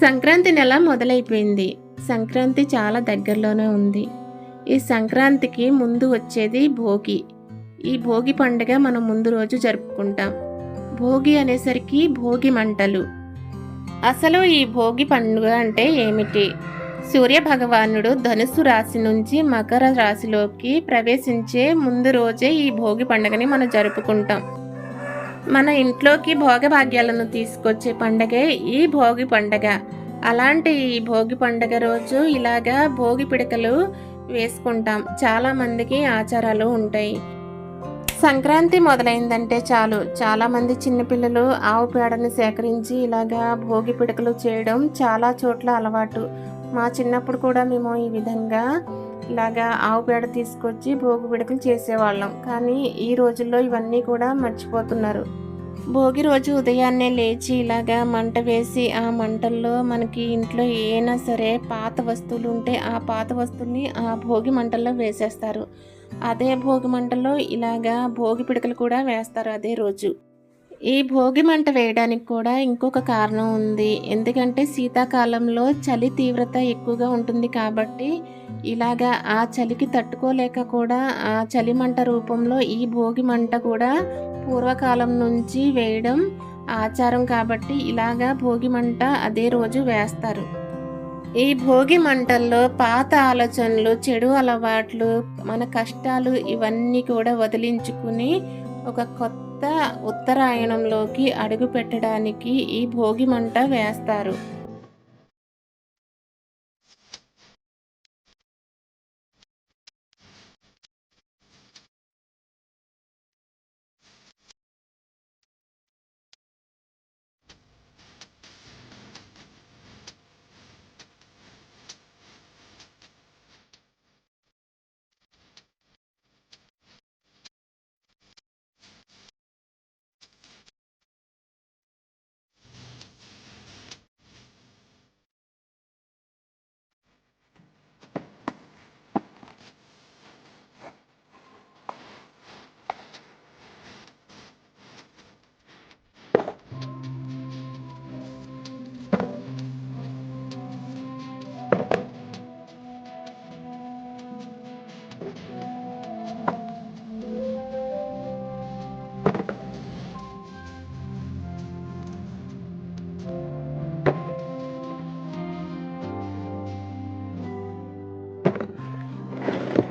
సంక్రాంతి నెల మొదలైపోయింది. సంక్రాంతి చాలా దగ్గరలోనే ఉంది. ఈ సంక్రాంతికి ముందు వచ్చేది భోగి. ఈ భోగి పండుగ మనం ముందు రోజు జరుపుకుంటాం. భోగి అనేసరికి భోగి మంటలు. అసలు ఈ భోగి పండుగ అంటే ఏమిటి? సూర్య భగవానుడు ధనుసు రాశి నుంచి మకర రాశిలోకి ప్రవేశించే ముందు రోజే ఈ భోగి పండుగని మనం జరుపుకుంటాం. మన ఇంట్లోకి భోగభాగ్యాలను తీసుకొచ్చే పండగే ఈ భోగి పండగ. అలాంటి ఈ భోగి పండగ రోజు ఇలాగా భోగి పిడకలు వేసుకుంటాం. చాలా మందికి ఆచారాలు ఉంటాయి. సంక్రాంతి మొదలైందంటే చాలు. చాలామంది చిన్నపిల్లలు ఆవు పేడని సేకరించి ఇలాగా భోగి పిడకలు చేయడం చాలా చోట్ల అలవాటు. మా చిన్నప్పుడు కూడా మేము ఈ విధంగా ఇలాగా ఆవు పేడ తీసుకొచ్చి భోగి పిడకలు చేసేవాళ్ళం. కానీ ఈ రోజుల్లో ఇవన్నీ కూడా మర్చిపోతున్నారు. భోగి రోజు ఉదయాన్నే లేచి ఇలాగా మంట వేసి ఆ మంటల్లో మనకి ఇంట్లో ఏనా సరే పాత వస్తువులు ఉంటే ఆ పాత వస్తువుల్ని ఆ భోగి మంటల్లో వేసేస్తారు. అదే భోగి మంటల్లో ఇలాగా భోగి పిడకలు కూడా వేస్తారు అదే రోజు. ఈ భోగి మంట వేయడానికి కూడా ఇంకొక కారణం ఉంది. ఎందుకంటే శీతాకాలంలో చలి తీవ్రత ఎక్కువగా ఉంటుంది కాబట్టి ఇలాగా ఆ చలికి తట్టుకోలేక కూడా ఆ చలి మంట రూపంలో ఈ భోగి మంట కూడా పూర్వకాలం నుంచి వేయడం ఆచారం కాబట్టి ఇలాగా భోగి మంట అదే రోజు వేస్తారు. ఈ భోగి మంటల్లో పాత ఆలోచనలు చెడు అలవాట్లు మన కష్టాలు ఇవన్నీ కూడా వదిలించుకుని ఒక కొత్త ఉత్తరాయణంలోకి అడుగు పెట్టడానికి ఈ భోగి మంట వేస్తారు.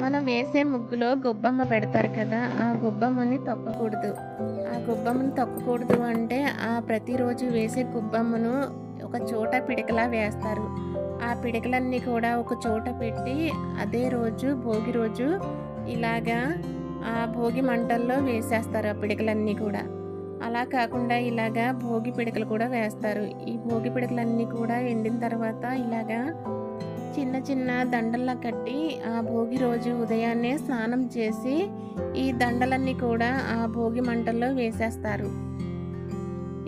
మనం వేసే ముగ్గులో గొబ్బమ్మ పెడతారు కదా ఆ గొబ్బమ్మని తొక్కకూడదు. ఆ గొబ్బమ్మని తొక్కకూడదు అంటే ఆ ప్రతిరోజు వేసే గొబ్బమ్మను ఒక చోట పిడకలా వేస్తారు. ఆ పిడకలన్నీ కూడా ఒక చోట పెట్టి అదే రోజు భోగి రోజు ఇలాగా ఆ భోగి మంటల్లో వేసేస్తారు ఆ పిడకలన్నీ కూడా. అలా కాకుండా ఇలాగా భోగి పిడకలు కూడా వేస్తారు. ఈ భోగి పిడకలన్నీ కూడా ఎండిన తర్వాత ఇలాగా చిన్న చిన్న దండల్లా కట్టి ఆ భోగి రోజు ఉదయాన్నే స్నానం చేసి ఈ దండలన్నీ కూడా ఆ భోగి మంటల్లో వేసేస్తారు.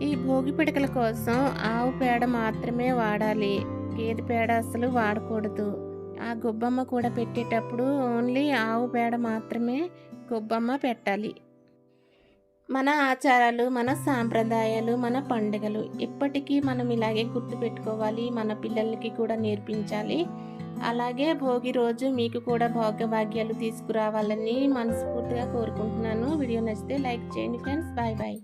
ఈ భోగి పిడకల కోసం ఆవు పేడ మాత్రమే వాడాలి. గేదె పేడ అసలు వాడకూడదు. ఆ గొబ్బమ్మ కూడా పెట్టేటప్పుడు ఓన్లీ ఆవు పేడ మాత్రమే గొబ్బమ్మ పెట్టాలి. మన ఆచారాలు మన సాంప్రదాయాలు మన పండుగలు ఇప్పటికీ మనం ఇలాగే గుర్తుపెట్టుకోవాలి. మన పిల్లలకి కూడా నేర్పించాలి. అలాగే భోగి రోజు మీకు కూడా భోగభాగ్యాలు తీసుకురావాలని మనస్ఫూర్తిగా కోరుకుంటున్నాను. వీడియో నచ్చితే లైక్ చేయండి ఫ్రెండ్స్. Bye bye.